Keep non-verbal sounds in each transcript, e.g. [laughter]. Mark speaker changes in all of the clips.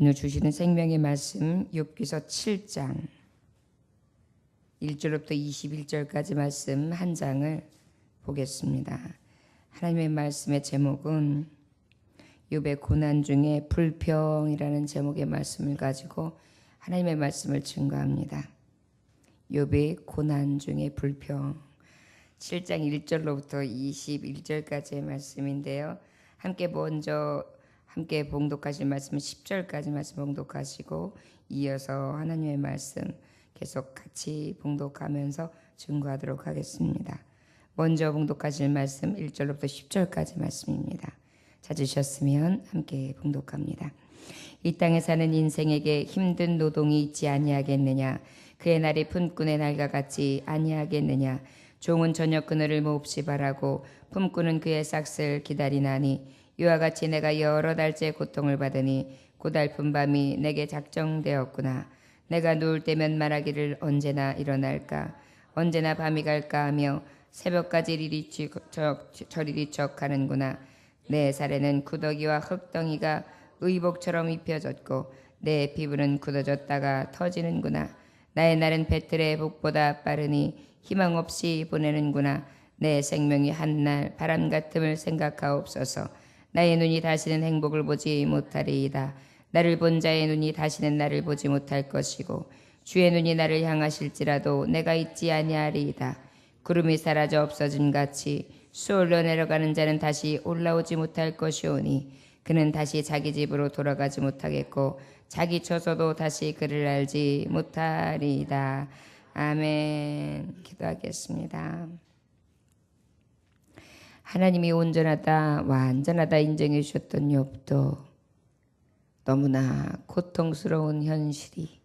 Speaker 1: 오늘 주시는 생명의 말씀 욥기서 7장 1절부터 21절까지 말씀 한 장을 보겠습니다. 하나님의 말씀의 제목은 욥의 고난 중에 불평이라는 제목의 말씀을 가지고 하나님의 말씀을 증거합니다. 욥의 고난 중에 불평 7장 1절로부터 21절까지의 말씀인데요. 함께 먼저 함께 봉독하실 말씀 10절까지 말씀 봉독하시고 이어서 하나님의 말씀 계속 같이 봉독하면서 증거하도록 하겠습니다. 먼저 봉독하실 말씀 1절로부터 10절까지 말씀입니다. 찾으셨으면 함께 봉독합니다. 이 땅에 사는 인생에게 힘든 노동이 있지 아니하겠느냐 그의 날이 품꾼의 날과 같이 아니하겠느냐 종은 저녁 그늘을 몹시 바라고 품꾼은 그의 싹을 기다리나니 이와 같이 내가 여러 달째 고통을 받으니 고달픈 밤이 내게 작정되었구나. 내가 누울 때면 말하기를 언제나 일어날까? 언제나 밤이 갈까 하며 새벽까지 리리척 저리리척 하는구나. 내 살에는 구더기와 흙덩이가 의복처럼 입혀졌고 내 피부는 굳어졌다가 터지는구나. 나의 날은 배틀의 복보다 빠르니 희망 없이 보내는구나. 내 생명이 한날 바람 같음을 생각하옵소서 나의 눈이 다시는 행복을 보지 못하리이다 나를 본 자의 눈이 다시는 나를 보지 못할 것이고 주의 눈이 나를 향하실지라도 내가 있지 아니하리이다 구름이 사라져 없어진 같이 수올려 내려가는 자는 다시 올라오지 못할 것이오니 그는 다시 자기 집으로 돌아가지 못하겠고 자기 처소도 다시 그를 알지 못하리이다. 아멘. 기도하겠습니다. 하나님이 온전하다, 완전하다 인정해 주셨던 욥도 너무나 고통스러운 현실이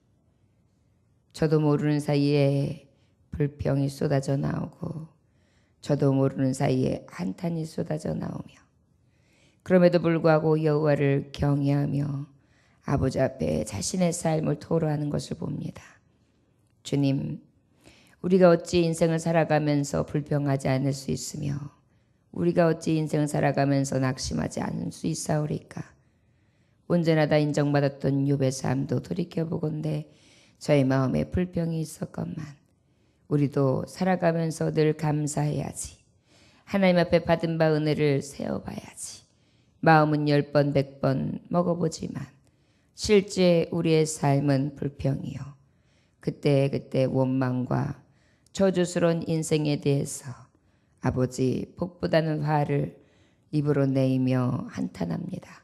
Speaker 1: 저도 모르는 사이에 불평이 쏟아져 나오고 저도 모르는 사이에 한탄이 쏟아져 나오며 그럼에도 불구하고 여호와를 경외하며 아버지 앞에 자신의 삶을 토로하는 것을 봅니다. 주님, 우리가 어찌 인생을 살아가면서 불평하지 않을 수 있으며 우리가 어찌 인생을 살아가면서 낙심하지 않을 수 있사오리까? 온전하다 인정받았던 욥의 삶도 돌이켜보건대 저의 마음에 불평이 있었건만 우리도 살아가면서 늘 감사해야지. 하나님 앞에 받은 바 은혜를 세어봐야지. 마음은 열 번, 백 번 먹어보지만 실제 우리의 삶은 불평이요. 그때 그때 원망과 저주스러운 인생에 대해서 아버지 복보다는 화를 입으로 내이며 한탄합니다.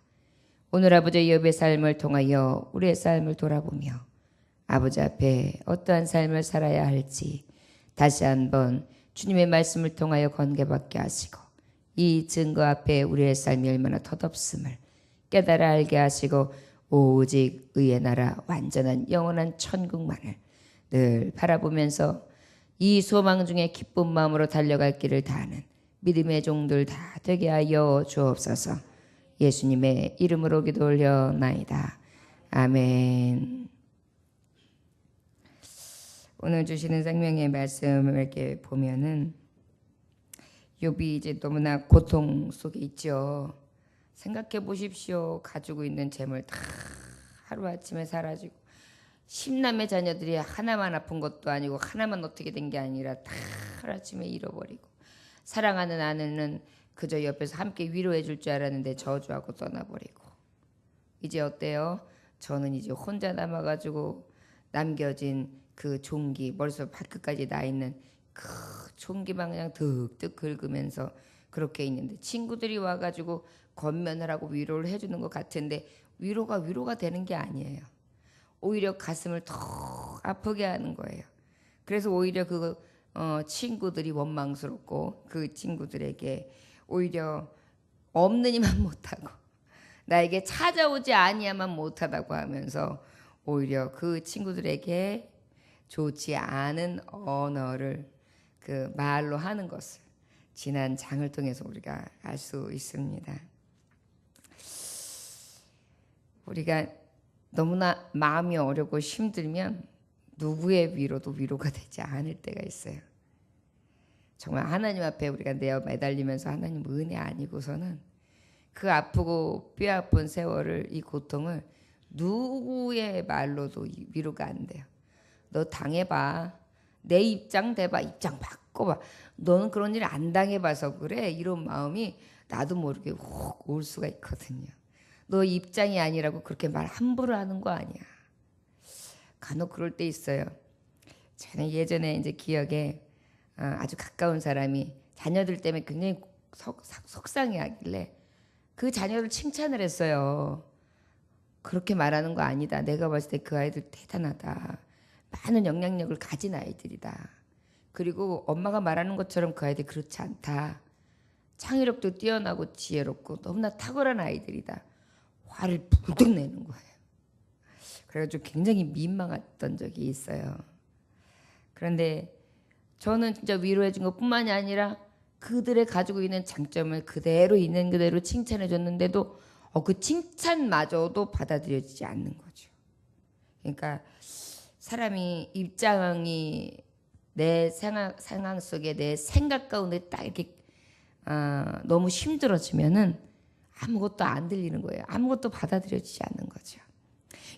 Speaker 1: 오늘 아버지 욥의 삶을 통하여 우리의 삶을 돌아보며 아버지 앞에 어떠한 삶을 살아야 할지 다시 한번 주님의 말씀을 통하여 건개받게 하시고 이 증거 앞에 우리의 삶이 얼마나 덧없음을 깨달아 알게 하시고 오직 의의 나라 완전한 영원한 천국만을 늘 바라보면서 이 소망 중에 기쁜 마음으로 달려갈 길을 다하는 믿음의 종들 다 되게 하여 주옵소서. 예수님의 이름으로 기도 올려나이다. 아멘. 오늘 주시는 생명의 말씀을 이렇게 보면은 욥이 이제 너무나 고통 속에 있죠. 생각해 보십시오. 가지고 있는 재물 다 하루 아침에 사라지고 십남의 자녀들이 하나만 아픈 것도 아니고 하나만 어떻게 된 게 아니라 다 하루 아침에 잃어버리고 사랑하는 아내는 그저 옆에서 함께 위로해 줄 줄 알았는데 저주하고 떠나버리고 이제 어때요? 저는 이제 혼자 남아가지고 남겨진 그 종기 머릿속 발끝까지 나 있는 그 종기만 그냥 득득 긁으면서 그렇게 있는데 친구들이 와가지고 건면을 하고 위로를 해주는 것 같은데 위로가 위로가 되는 게 아니에요. 오히려 가슴을 더 아프게 하는 거예요. 그래서 오히려 그 어, 친구들이 원망스럽고 그 친구들에게 오히려 없느니만 [laughs] 못하고 나에게 찾아오지 아니야만 못하다고 하면서 오히려 그 친구들에게 좋지 않은 언어를 그 말로 하는 것을 지난 장을 통해서 우리가 알 수 있습니다. 우리가 너무나 마음이 어렵고 힘들면 누구의 위로도 위로가 되지 않을 때가 있어요. 정말 하나님 앞에 우리가 내어 매달리면서 하나님 은혜 아니고서는 그 아프고 뼈 아픈 세월을 이 고통을 누구의 말로도 이- 위로가 안 돼요. 너 당해봐. 내 입장 대봐. 입장 바꿔봐. 너는 그런 일 안 당해봐서 그래. 이런 마음이 나도 모르게 훅올 수가 있거든요. 너 입장이 아니라고 그렇게 말 함부로 하는 거 아니야. 간혹 그럴 때 있어요. 저는 예전에 이제 기억에 어, 아주 가까운 사람이 자녀들 때문에 굉장히 속, 속- 속상해하길래 그 자녀를 칭찬을 했어요. 그렇게 말하는 거 아니다. 내가 봤을 때 그 아이들 대단하다. 많은 영향력을 가진 아이들이다. 그리고 엄마가 말하는 것처럼 그 아이들 그렇지 않다. 창의력도 뛰어나고 지혜롭고 너무나 탁월한 아이들이다. 화를 불뚝 내는 거예요. 그래가지고 굉장히 민망했던 적이 있어요. 그런데 저는 진짜 위로해 준 것뿐만이 아니라 그들의 가지고 있는 장점을 그대로 있는 그대로 칭찬해 줬는데도 어, 그 칭찬마저도 받아들여지지 않는 거죠. 그러니까 사람이 입장이 내 상황, 상황 속에 내 생각 가운데 딱 이렇게 아, 너무 힘들어지면은 아무것도 안 들리는 거예요. 아무것도 받아들여지지 않는 거죠.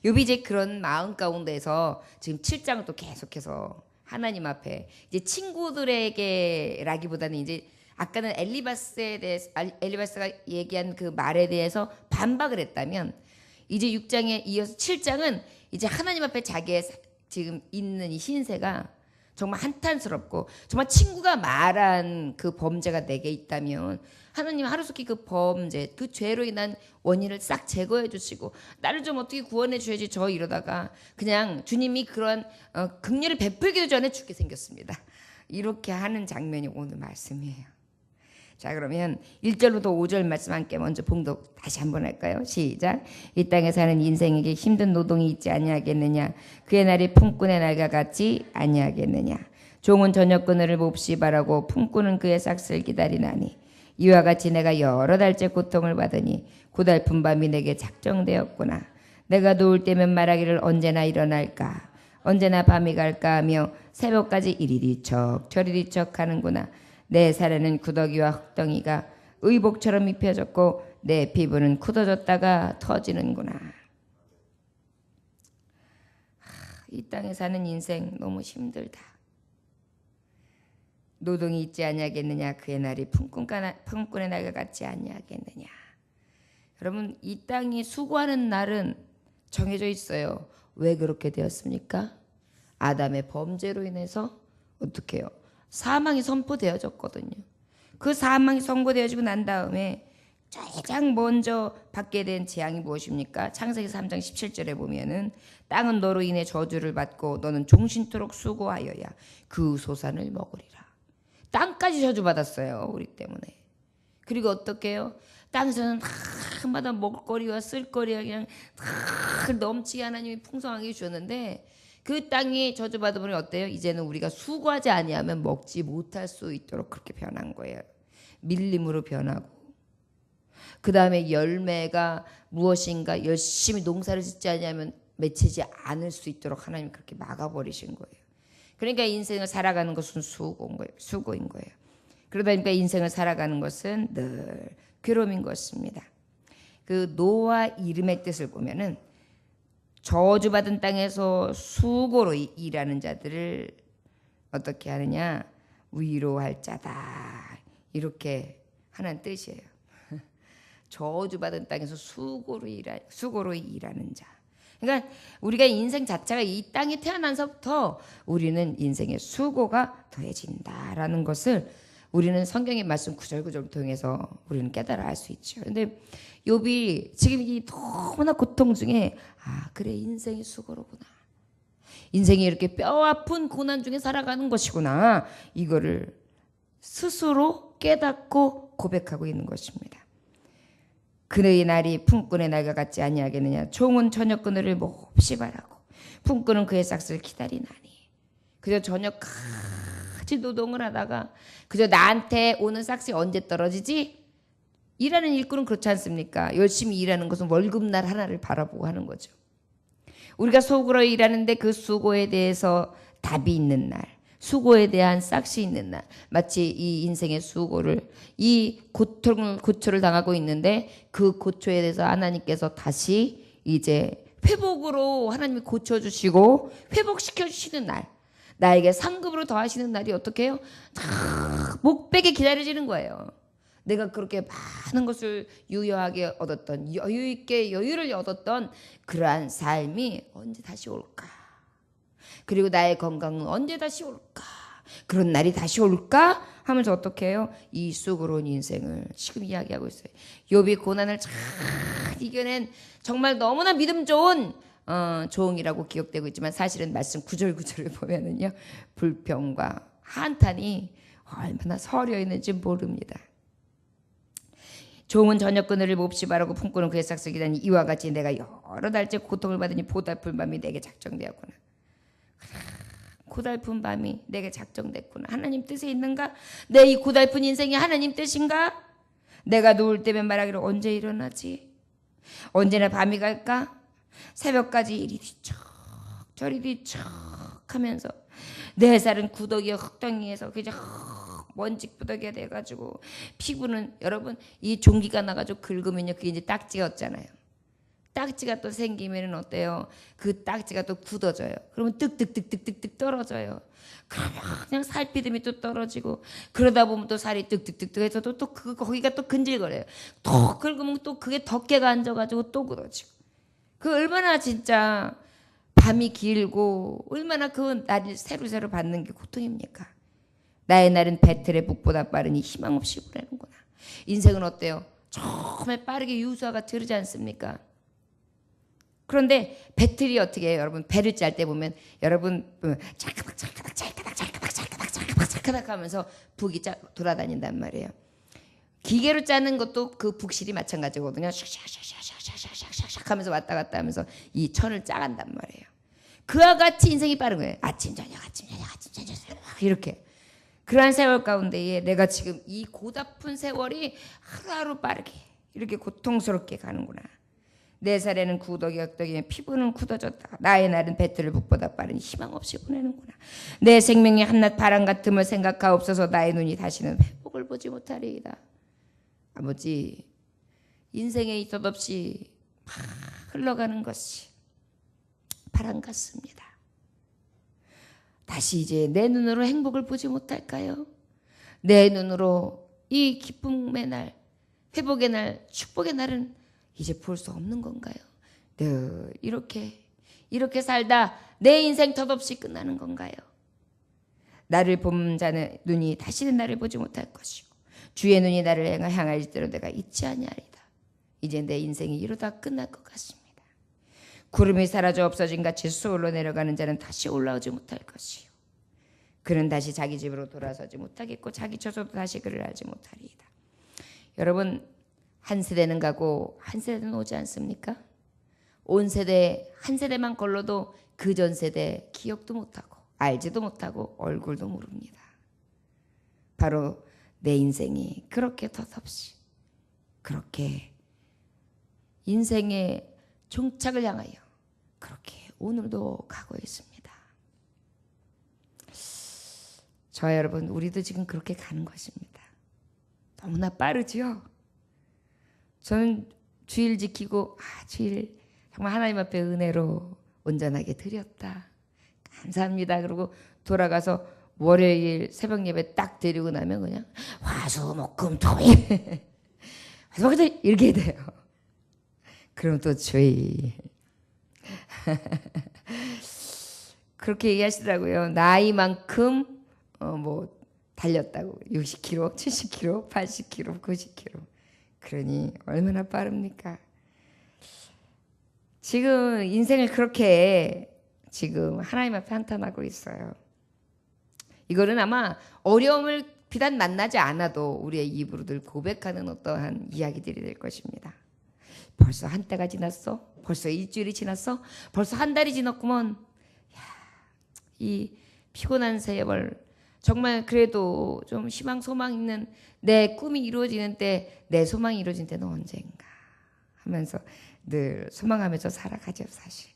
Speaker 1: 요비 이제 그런 마음 가운데서 지금 7장을 또 계속해서 하나님 앞에 이제 친구들에게라기보다는 이제 아까는 엘리바스에 대해서 알- 엘리바스가 얘기한 그 말에 대해서 반박을 했다면 이제 6장에 이어서 7장은 이제 하나님 앞에 자기의 사- 지금 있는 이 신세가 정말 한탄스럽고 정말 친구가 말한 그 범죄가 내게 있다면 하나님 하루속히 그 범죄 그 죄로 인한 원인을 싹 제거해 주시고 나를 좀 어떻게 구원해 주셔야지 저 이러다가 그냥 주님이 그런 어, 긍휼을 베풀기도 전에 죽게 생겼습니다. 이렇게 하는 장면이 오늘 말씀이에요. 자 그러면 1절부터 5절 말씀 함께 먼저 봉독 다시 한번 할까요? 시작. 이 땅에 사는 인생에게 힘든 노동이 있지 아니하겠느냐 그의 날이 품꾼의 날과 같지 아니하겠느냐 종은 저녁 그늘을 몹시 바라고 품꾼은 그의 싹을 기다리나니 이와 같이 내가 여러 달째 고통을 받으니 고달픈 밤이 내게 작정되었구나 내가 누울 때면 말하기를 언제나 일어날까 언제나 밤이 갈까 하며 새벽까지 이리리 척 저리리 척 하는구나 내 살에는 구더기와 흙덩이가 의복처럼 입혀졌고 내 피부는 굳어졌다가 터지는구나. 하, 이 땅에 사는 인생 너무 힘들다. 노동이 있지 아니하겠느냐 그의 날이 품꾼의 날과 같지 아니하겠느냐. 여러분 이 땅이 수고하는 날은 정해져 있어요. 왜 그렇게 되었습니까? 아담의 범죄로 인해서 어떻게 해요? 사망이 선포되어졌거든요. 그 사망이 선고되어지고 난 다음에 가장 먼저 받게 된 재앙이 무엇입니까? 창세기 3장 17절에 보면은 땅은 너로 인해 저주를 받고 너는 종신토록 수고하여야 그 소산을 먹으리라. 땅까지 저주받았어요. 우리 때문에. 그리고 어떻게 해요? 땅에서는 한마다 먹을거리와 쓸거리가 그냥 다 넘치게 하나님이 풍성하게 주셨는데 그 땅이 저주받으면 어때요? 이제는 우리가 수고하지 아니하면 먹지 못할 수 있도록 그렇게 변한 거예요. 밀림으로 변하고 그 다음에 열매가 무엇인가 열심히 농사를 짓지 아니하면 맺히지 않을 수 있도록 하나님 그렇게 막아버리신 거예요. 그러니까 인생을 살아가는 것은 수고인 거예요. 수고인 거예요. 그러다 보니까 인생을 살아가는 것은 늘 괴로움인 것입니다. 그 노아 이름의 뜻을 보면은 저주받은 땅에서 수고로 이- 일하는 자들을 어떻게 하느냐 위로할 자다 이렇게 하는 뜻이에요. [laughs] 저주받은 땅에서 수고로 일하 수고로 일하는 자. 그러니까 우리가 인생 자체가 이 땅에 태어나서부터 우리는 인생의 수고가 더해진다라는 것을 우리는 성경의 말씀 구절구절 통해서 우리는 깨달아 알 수 있죠. 근데 욥이 지금 이 너무나 고통 중에 아 그래 인생이 수고로구나. 인생이 이렇게 뼈 아픈 고난 중에 살아가는 것이구나. 이거를 스스로 깨닫고 고백하고 있는 것입니다. 그의 날이 품꾼의 날과 같지 아니하겠느냐. 종은 저녁 그늘을 몹시 바라고 품꾼은 그의 싹을 기다리나니. 그저 저녁까지 노동을 하다가 그저 나한테 오는 싹이 언제 떨어지지? 일하는 일꾼은 그렇지 않습니까? 열심히 일하는 것은 월급날 하나를 바라보고 하는 거죠. 우리가 속으로 일하는데 그 수고에 대해서 답이 있는 날, 수고에 대한 싹이 있는 날, 마치 이 인생의 수고를 이 고통을 고초를 당하고 있는데 그 고초에 대해서 하나님께서 다시 이제 회복으로 하나님이 고쳐 주시고 회복시켜 주시는 날. 나에게 상급으로 더하시는 날이 어떻게 해요? 다 목백에 기다려지는 거예요. 내가 그렇게 많은 것을 유효하게 얻었던 여유 있게 여유를 얻었던 그러한 삶이 언제 다시 올까? 그리고 나의 건강은 언제 다시 올까? 그런 날이 다시 올까? 하면서 어떻게 해요? 이 쑥으로운 인생을 지금 이야기하고 있어요. 욥이 고난을 잘 이겨낸 정말 너무나 믿음 좋은 어, 종이라고 기억되고 있지만 사실은 말씀 구절구절을 [laughs] 보면은요 불평과 한탄이 얼마나 서려 있는지 모릅니다. 종은 저녁 그늘을 몹시 바라고 품고는 그의 싹쓸이다니 이와 같이 내가 여러 달째 고통을 받으니 보달픈 밤이 내게 작정되었구나. 고달픈 밤이 내게 작정됐구나. 하나님 뜻에 있는가? 내 이 고달픈 인생이 하나님 뜻인가? 내가 누울 때면 말하기를 언제 일어나지? 언제나 밤이 갈까? 새벽까지 이리 뒤척 저리 뒤척 하면서 내 살은 구더기에 흙덩이에서 그저 먼지 부더기가 돼가지고 피부는 여러분 이 종기가 나가지고 긁으면요 그게 이제 딱지였잖아요. 딱지가 또 생기면은 어때요? 그 딱지가 또 굳어져요. 그러면 뜩뜩뜩뜩뜩뜩 떨어져요. 그냥 살피듬이 또 떨어지고 그러다 보면 또 살이 뜩뜩뜩뜩 해서 또, 또 그, 거기가 또 근질거려요. 또 긁으면 또 그게 덮개가 앉아가지고 또 굳어지고. 그 얼마나 진짜 밤이 길고 얼마나 그 날이 새로새로 받는 게 고통입니까? 나의 날은 배틀의 북보다 빠르니 희망 없이 보내는구나. 인생은 어때요? 처음에 빠르게 유수화가 들지 않습니까? 그런데 배틀이 어떻게 해요? 여러분 배를 짤 때 보면 여러분 찰까닥 찰까닥 찰까닥 찰까닥 찰까닥 찰까닥 찰까닥 하면서 북이 짜, 돌아다닌단 말이에요. 기계로 짜는 것도 그 북실이 마찬가지거든요. 샥샥샥샥샥샥샥 하면서 왔다 갔다 하면서 이 천을 짜간단 말이에요. 그와 같이 인생이 빠른 거예요. 아침 저녁 아침 저녁 아침 저녁 이렇게. 그러한 세월 가운데에 내가 지금 이 고달픈 세월이 하루하루 빠르게 이렇게 고통스럽게 가는구나. 내 살에는 구더기 역덕이며 피부는 굳어졌다. 나의 날은 배틀을 북보다 빠른 희망 없이 보내는구나. 내 생명이 한낱 바람 같음을 생각하옵소서 나의 눈이 다시는 회복을 보지 못하리이다. 아버지 인생에 있어 없이 막 흘러가는 것이 바람 같습니다. 다시 이제 내 눈으로 행복을 보지 못할까요? 내 눈으로 이 기쁨의 날, 회복의 날, 축복의 날은 이제 볼 수 없는 건가요? 늘 이렇게 이렇게 살다 내 인생 덧없이 끝나는 건가요? 나를 본 자는 눈이 다시는 나를 보지 못할 것이고 주의 눈이 나를 향할지로 내가 잊지 아니하리다. 이제 내 인생이 이러다 끝날 것 같습니다. 구름이 사라져 없어진 같이 수월로 내려가는 자는 다시 올라오지 못할 것이요. 그는 다시 자기 집으로 돌아서지 못하겠고 자기 처소도 다시 그를 알지 못하리이다. 여러분 한 세대는 가고 한 세대는 오지 않습니까? 온 세대 한 세대만 걸러도 그 전 세대 기억도 못하고 알지도 못하고 얼굴도 모릅니다. 바로 내 인생이 그렇게 덧없이 그렇게 인생의 종착을 향하여 그렇게 오늘도 가고 있습니다. 저 여러분 우리도 지금 그렇게 가는 것입니다. 너무나 빠르지요. 저는 주일 지키고 아 주일 정말 하나님 앞에 은혜로 온전하게 드렸다. 감사합니다. 그리고 돌아가서 월요일 새벽 예배 딱 드리고 나면 그냥 화수목금토일 [laughs] 화수목금 이렇게 돼요. 그럼 또 주의 [laughs] 그렇게 얘기하시더라고요. 나이만큼 어 뭐 달렸다고 60km, 70km, 80km, 90km. 그러니 얼마나 빠릅니까? 지금 인생을 그렇게 지금 하나님 앞에 한탄하고 있어요. 이거는 아마 어려움을 비단 만나지 않아도 우리의 입으로 늘 고백하는 어떠한 이야기들이 될 것입니다. 벌써 한 때가 지났어? 벌써 일주일이 지났어? 벌써 한 달이 지났구먼. 야, 이 피곤한 세월 정말 그래도 좀 희망 소망 있는 내 꿈이 이루어지는 때 내 소망이 이루어진 때는 언젠가 하면서 늘 소망하면서 살아가죠 사실.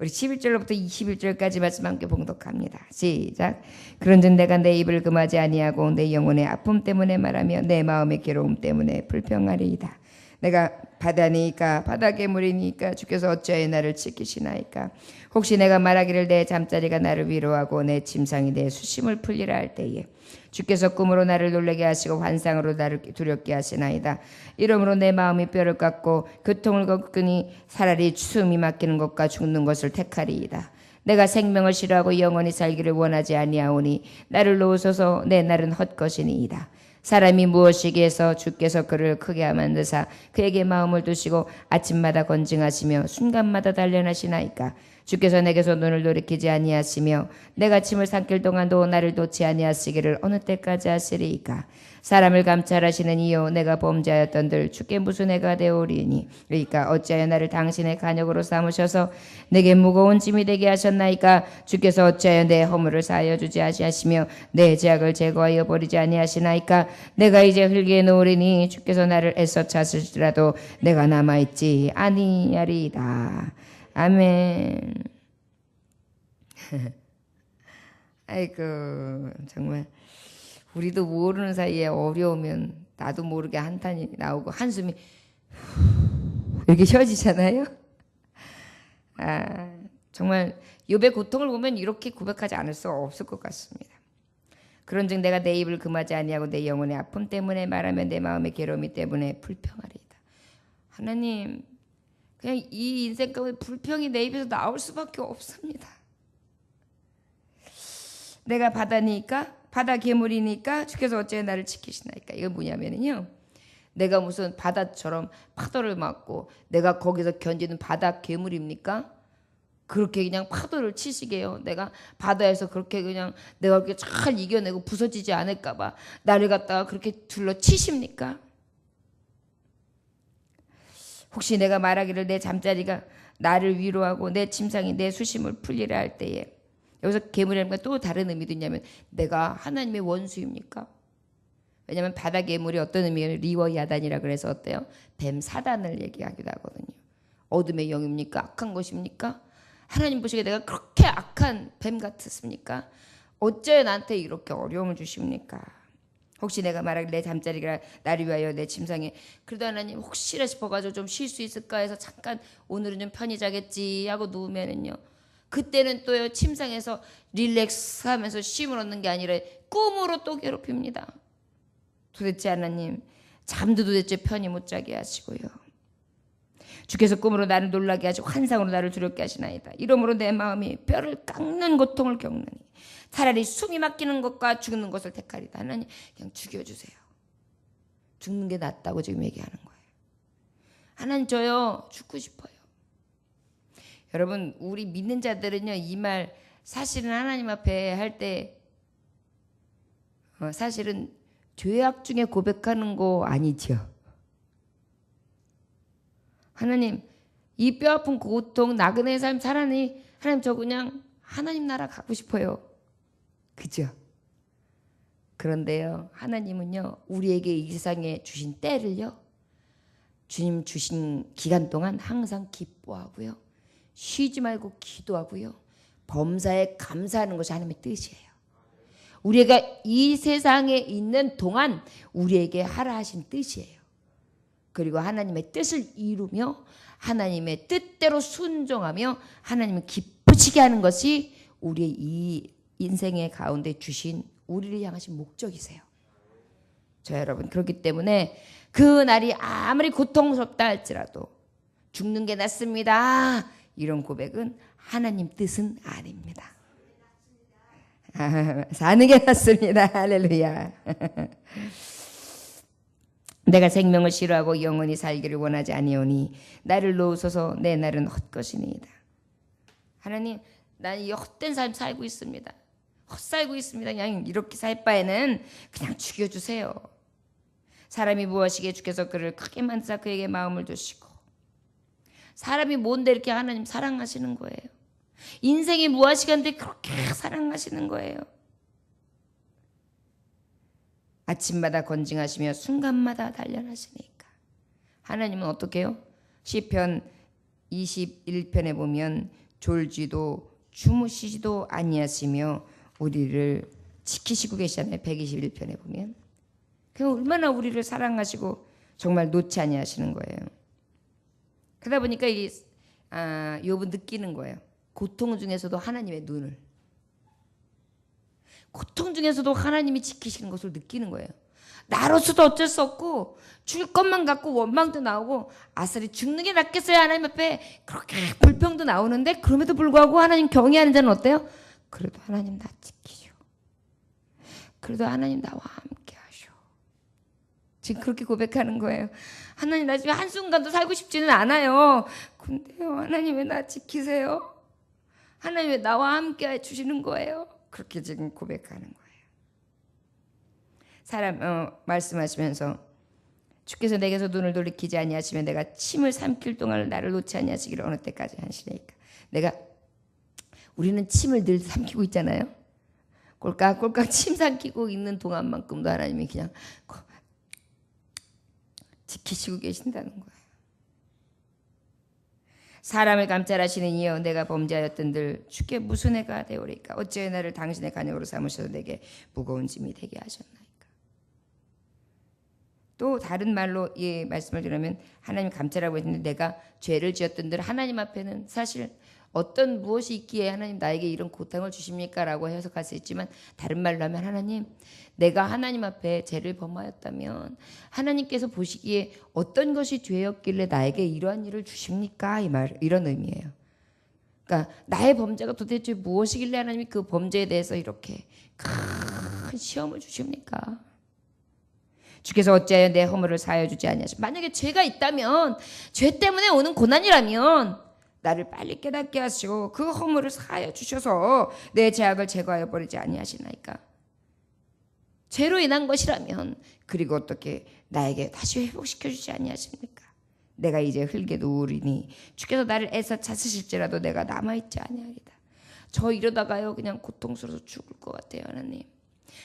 Speaker 1: 우리 11절로부터 21절까지 말씀 함께 봉독합니다. 시작. 그런즉 내가 내 입을 금하지 아니하고 내 영혼의 아픔 때문에 말하며 내 마음의 괴로움 때문에 불평하리이다. 내가 바다니까 바다 괴물이니까 주께서 어찌하여 나를 지키시나이까? 혹시 내가 말하기를 내 잠자리가 나를 위로하고 내 침상이 내 수심을 풀리라 할 때에 주께서 꿈으로 나를 놀라게 하시고 환상으로 나를 두렵게 하시나이다. 이러므로 내 마음이 뼈를 깎고 교통을 겪으니 차라리 숨이 막히는 것과 죽는 것을 택하리이다. 내가 생명을 싫어하고 영원히 살기를 원하지 아니하오니 나를 놓으소서 내 날은 헛것이니이다 사람이 무엇이기에 서 주께서 그를 크게 만드사 그에게 마음을 두시고 아침마다 건징하시며 순간마다 단련하시나이까 주께서 내게서 눈을 돌이키지 아니하시며 내가 침을 삼킬 동안도 나를 놓지 아니하시기를 어느 때까지 하시리이까? 사람을 감찰하시는 이요 내가 범죄하였던들 주께 무슨 애가 되오리니? 그러니까 어찌하여 나를 당신의 간역으로 삼으셔서 내게 무거운 짐이 되게 하셨나이까? 주께서 어찌하여 내 허물을 사하여 주지 아시하시며 내 죄악을 제거하여 버리지 아니하시나이까? 내가 이제 흙에 놓으리니 주께서 나를 애써 찾으시더라도 내가 남아있지 아니하리이다 아멘 [laughs] 아이고 정말 우리도 모르는 사이에 어려우면 나도 모르게 한탄이 나오고 한숨이 [sighs] 이렇게 쉬어지잖아요. 아, 정말 욥의 고통을 보면 이렇게 고백하지 않을 수 없을 것 같습니다. 그런즉 내가 내 입을 금하지 아니하고 내 영혼의 아픔 때문에 말하면 내 마음의 괴로움이 때문에 불평하리이다. 하나님, 그냥 이 인생 가운데 불평이 내 입에서 나올 수밖에 없습니다. 내가 바다니까 바다 괴물이니까 주께서 어째 나를 지키시나이까 이건 뭐냐면은요 내가 무슨 바다처럼 파도를 맞고 내가 거기서 견디는 바다 괴물입니까? 그렇게 그냥 파도를 치시게요. 내가 바다에서 그렇게 그냥 내가 그렇게 잘 이겨내고 부서지지 않을까봐 나를 갖다가 그렇게 둘러 치십니까? 혹시 내가 말하기를 내 잠자리가 나를 위로하고 내 침상이 내 수심을 풀리라 할 때에 여기서 괴물이라는 또 다른 의미도 있냐면 내가 하나님의 원수입니까? 왜냐하면 바다 괴물이 어떤 의미예요? 리워 야단이라 그래서 어때요? 뱀 사단을 얘기하기도 하거든요. 어둠의 영입니까? 악한 것입니까? 하나님 보시기에 내가 그렇게 악한 뱀 같았습니까? 어째 나한테 이렇게 어려움을 주십니까? 혹시 내가 말하길 내 잠자리가 나를 위하여 내 침상에 그래도 하나님 혹시나 싶어가지고 좀 쉴 수 있을까 해서 잠깐 오늘은 좀 편히 자겠지 하고 누우면은요 그때는 또요 침상에서 릴렉스하면서 쉼을 얻는 게 아니라 꿈으로 또 괴롭힙니다. 도대체 하나님 잠도 도대체 편히 못 자게 하시고요. 주께서 꿈으로 나를 놀라게 하시고 환상으로 나를 두렵게 하시나이다. 이러므로 내 마음이 뼈를 깎는 고통을 겪느니 차라리 숨이 막히는 것과 죽는 것을 택하리다. 하나님 그냥 죽여주세요. 죽는 게 낫다고 지금 얘기하는 거예요. 하나님 저요 죽고 싶어요. 여러분 우리 믿는 자들은요 이 말 사실은 하나님 앞에 할때 어, 사실은 죄악 중에 고백하는 거 아니죠. 하나님 이 뼈아픈 고통 나그네의 삶 살아니 하나님 저 그냥 하나님 나라 가고 싶어요. 그죠? 그런데요 하나님은요 우리에게 이 세상에 주신 때를요 주님 주신 기간 동안 항상 기뻐하고요 쉬지 말고 기도하고요. 범사에 감사하는 것이 하나님의 뜻이에요. 우리가 이 세상에 있는 동안 우리에게 하라 하신 뜻이에요. 그리고 하나님의 뜻을 이루며 하나님의 뜻대로 순종하며 하나님을 기쁘시게 하는 것이 우리의 이 인생의 가운데 주신 우리를 향하신 목적이세요. 저 여러분 그렇기 때문에 그 날이 아무리 고통스럽다 할지라도 죽는 게 낫습니다. 이런 고백은 하나님 뜻은 아닙니다. 아, [laughs] 사는 게 낫습니다. 할렐루야. [laughs] 내가 생명을 싫어하고 영원히 살기를 원하지 아니오니 나를 놓으소서 내 날은 헛것이니이다. 하나님, 나는 이 헛된 삶 살고 있습니다. 헛살고 있습니다. 그냥 이렇게 살 바에는 그냥 죽여주세요. 사람이 무엇이기에 주께서 그를 크게 만드사 그에게 마음을 두시고 사람이 뭔데 이렇게 하나님 사랑하시는 거예요. 인생이 무엇이간데 그렇게 사랑하시는 거예요. 아침마다 건징하시며 순간마다 단련하시니까. 하나님은 어떻게 해요? 시편 21편에 보면 졸지도 주무시지도 아니하시며 우리를 지키시고 계시잖아요. 121편에 보면. 그 얼마나 우리를 사랑하시고 정말 놓지 아니하시는 거예요. 그러다 보니까 이 아, 욥은 느끼는 거예요. 고통 중에서도 하나님의 눈을 고통 중에서도 하나님이 지키시는 것을 느끼는 거예요. 나로서도 어쩔 수 없고 줄 것만 갖고 원망도 나오고 아싸리 죽는 게 낫겠어요 하나님 앞에 그렇게 불평도 나오는데 그럼에도 불구하고 하나님 경외하는 자는 어때요? 그래도 하나님 나 지키셔. 그래도 하나님 나와 함께 하셔. 지금 그렇게 고백하는 거예요. 하나님 나 지금 한순간도 살고 싶지는 않아요. 근데요 하나님 왜 나 지키세요? 하나님 왜 나와 함께 해주시는 거예요? 그렇게 지금 고백하는 거예요. 사람 어, 말씀하시면서 주께서 내게서 눈을 돌이키지 아니하시면 내가 침을 삼킬 동안 나를 놓지 아니하시기를 어느 때까지 하시리까 내가 우리는 침을 늘 삼키고 있잖아요. 꼴깍 꼴깍 침 삼키고 있는 동안만큼도 하나님이 그냥 지키시고 계신다는 거예요. 사람을 감찰하시는 이여 내가 범죄하였던들 주께 무슨 해가 되오리까 어찌 나를 당신의 간역으로 삼으셔서 내게 무거운 짐이 되게 하셨나이까 또 다른 말로 이 말씀을 드리면 하나님 감찰하고 있는데 내가 죄를 지었던들 하나님 앞에는 사실 어떤 무엇이 있기에 하나님 나에게 이런 고통을 주십니까라고 해석할 수 있지만 다른 말로 하면 하나님 내가 하나님 앞에 죄를 범하였다면 하나님께서 보시기에 어떤 것이 죄였길래 나에게 이러한 일을 주십니까 이 말 이런 의미예요. 그러니까 나의 범죄가 도대체 무엇이길래 하나님이 그 범죄에 대해서 이렇게 큰 시험을 주십니까? 주께서 어찌하여 내 허물을 사하여 주지 아니하시 만약에 죄가 있다면 죄 때문에 오는 고난이라면 나를 빨리 깨닫게 하시고 그 허물을 사하여 주셔서 내 죄악을 제거하여 버리지 아니하시나이까? 죄로 인한 것이라면 그리고 어떻게 나에게 다시 회복시켜 주지 아니하십니까? 내가 이제 흙에 누우리니 주께서 나를 애써 찾으실지라도 내가 남아 있지 아니하리다. 저 이러다가요 그냥 고통스러워서 죽을 것 같아요 하나님.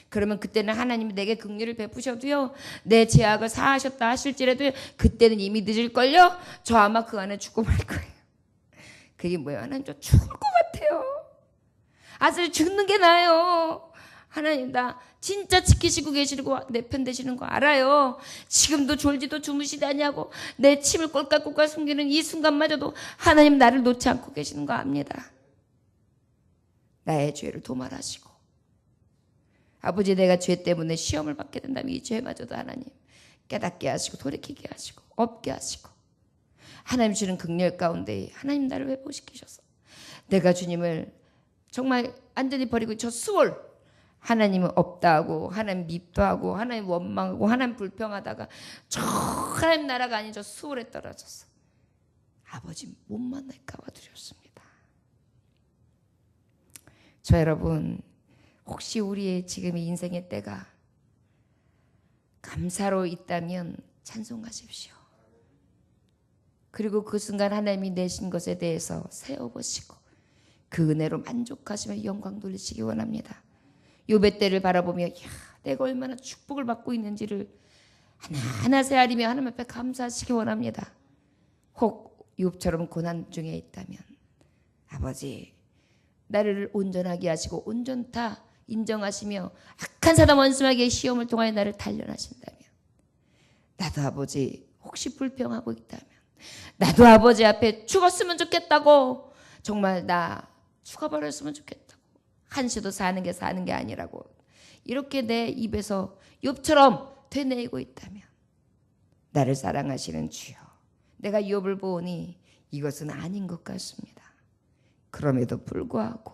Speaker 1: 그러면 그때는 하나님이 내게 긍휼을 베푸셔도요 내 죄악을 사하셨다 하실지라도 그때는 이미 늦을걸요? 저 아마 그 안에 죽고 말 거예요 그게 뭐예요? 하나님 저 죽을 것 같아요. 아들 죽는 게 나아요. 하나님 나 진짜 지키시고 계시고 내 편 되시는 거 알아요. 지금도 졸지도 주무시다냐고 내 침을 꼴깍꼴깍 숨기는 이 순간마저도 하나님 나를 놓지 않고 계시는 거 압니다. 나의 죄를 도말하시고 아버지 내가 죄 때문에 시험을 받게 된다면 이 죄마저도 하나님 깨닫게 하시고 돌이키게 하시고 없게 하시고 하나님 주는 극렬 가운데 하나님 나를 회복시키셔서 내가 주님을 정말 완전히 버리고 저 수월 하나님은 없다 하고 하나님 밉도 하고 하나님 원망하고 하나님 불평하다가 저 하나님 나라가 아닌 저 수월에 떨어졌어 아버지 못 만날까 봐 두렵습니다. 저 여러분 혹시 우리의 지금의 인생의 때가 감사로 있다면 찬송하십시오 그리고 그 순간 하나님이 내신 것에 대해서 세워보시고 그 은혜로 만족하시며 영광 돌리시기 원합니다. 요배 때를 바라보며 야, 내가 얼마나 축복을 받고 있는지를 하나하나 세아리며 하나님 앞에 감사하시기 원합니다. 혹 욥처럼 고난 중에 있다면 아버지 나를 온전하게 하시고 온전타 인정하시며 악한 사람 원수에게 시험을 통하여 나를 단련하신다면 나도 아버지 혹시 불평하고 있다면 나도 아버지 앞에 죽었으면 좋겠다고. 정말 나 죽어버렸으면 좋겠다고. 한시도 사는 게 사는 게 아니라고. 이렇게 내 입에서 욥처럼 되뇌이고 있다면 나를 사랑하시는 주여 내가 욥을 보니 이것은 아닌 것 같습니다. 그럼에도 불구하고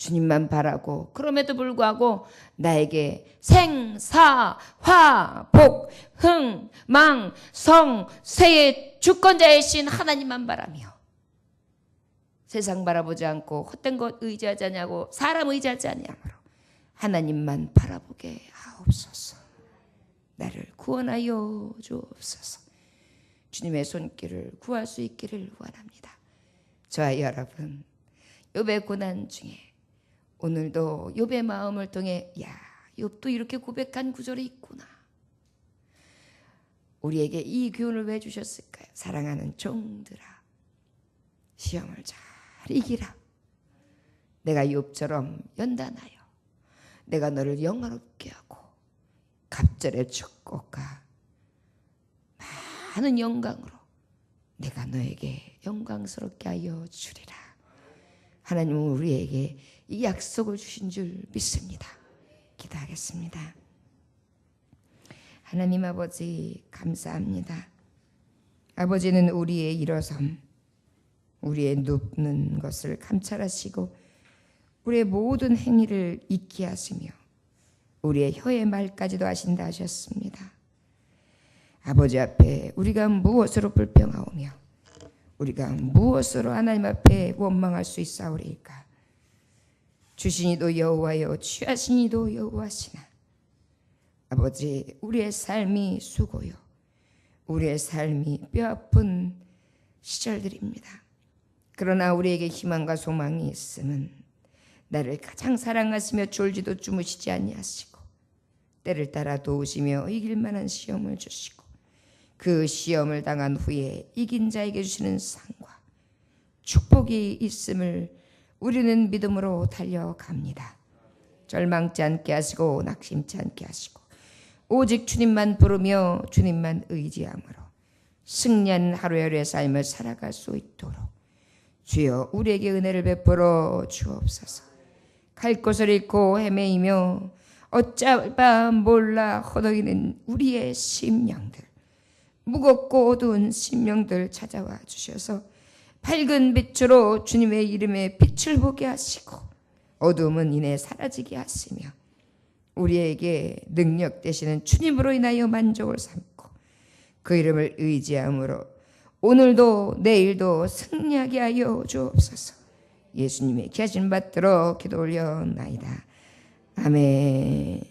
Speaker 1: 주님만 바라고 그럼에도 불구하고 나에게 생사 화복 흥망 성 세의 주권자이신 하나님만 바라며 세상 바라보지 않고 헛된 것 의지하지 않냐고 사람 의지하지 않냐므로 하나님만 바라보게 하옵소서. 나를 구원하여 주옵소서. 주님의 손길을 구할 수 있기를 원합니다. 저와 여러분 욥의 고난 중에 오늘도 욥의 마음을 통해 야 욥도 이렇게 고백한 구절이 있구나. 우리에게 이 교훈을 왜 주셨을까요? 사랑하는 종들아 시험을 잘 이기라. 내가 욥처럼 연단하여 내가 너를 영화롭게 하고 갑절의 축복과 많은 영광으로 내가 너에게 영광스럽게 하여 주리라. 하나님은 우리에게 이 약속을 주신 줄 믿습니다. 기도하겠습니다. 하나님 아버지 감사합니다. 아버지는 우리의 일어섬, 우리의 눕는 것을 감찰하시고 우리의 모든 행위를 잊게 하시며 우리의 혀의 말까지도 아신다 하셨습니다. 아버지 앞에 우리가 무엇으로 불평하오며 우리가 무엇으로 하나님 앞에 원망할 수 있사오리까? 주신이도 여호와여 취하신이도 여호와시나 아버지 우리의 삶이 수고요 우리의 삶이 뼈아픈 시절들입니다. 그러나 우리에게 희망과 소망이 있음은 나를 가장 사랑하시며 졸지도 주무시지 아니하시고 때를 따라 도우시며 이길 만한 시험을 주시고 그 시험을 당한 후에 이긴 자에게 주시는 상과 축복이 있음을 우리는 믿음으로 달려갑니다. 절망치 않게 하시고 낙심치 않게 하시고 오직 주님만 부르며 주님만 의지함으로 승리한 하루하루의 삶을 살아갈 수 있도록 주여 우리에게 은혜를 베풀어 주옵소서. 갈 곳을 잃고 헤매이며 어쩌바 몰라 허덕이는 우리의 심령들 무겁고 어두운 심령들 찾아와 주셔서 밝은 빛으로 주님의 이름의 빛을 보게 하시고 어두움은 이내 사라지게 하시며 우리에게 능력 되시는 주님으로 인하여 만족을 삼고 그 이름을 의지함으로 오늘도 내일도 승리하게 하여 주옵소서. 예수님의 귀하신 받들어 기도 올려나이다. 아멘.